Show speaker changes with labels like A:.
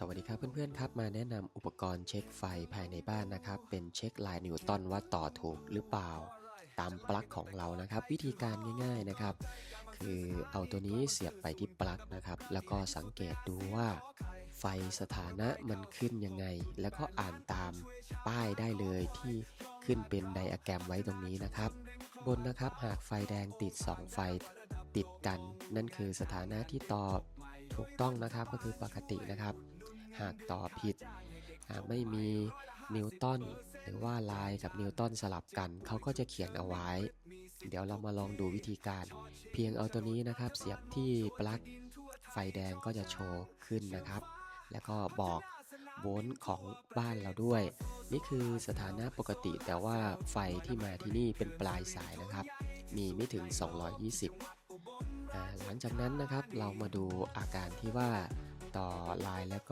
A: สวัสดีครับเพื่อนๆครับมาแนะนำอุปกรณ์เช็คไฟภายในบ้านนะครับ เป็นเช็คลายนิวตันว่าต่อถูกหรือเปล่า ตามปลั๊กของเรานะครับ วิธีการง่าย ๆนะครับ คือเอาตัวนี้เสียบไปที่ปลั๊กนะครับ แล้วก็สังเกตดูว่าไฟสถานะมันขึ้นยังไง แล้วก็อ่านตามป้ายได้เลยที่ขึ้นเป็นไดอะแกรมไว้ตรงนี้นะครับ บนนะครับหากไฟแดงติด 2 ไฟติดกัน นั่นคือสถานะที่ต่อ ถูกต้องนะครับก็คือปกตินะครับ หากต่อผิด หากไม่มีนิวตันหรือว่าลายกับนิวตันสลับกัน เขาก็จะเขียนเอาไว้ เดี๋ยวเรามาลองดูวิธีการ เพียงเอาตัวนี้นะครับ เสียบที่ปลั๊กไฟแดงก็จะโชว์ขึ้นนะครับ แล้วก็บอกโวลต์ของบ้านเราด้วย นี่คือสถานะปกติแต่ว่าไฟที่มาที่นี่เป็นปลายสายนะครับ มีไม่ถึง 220อ่า หลังจากนั้นนะครับเรามาดูอาการที่ว่าต่อลายแล้วก็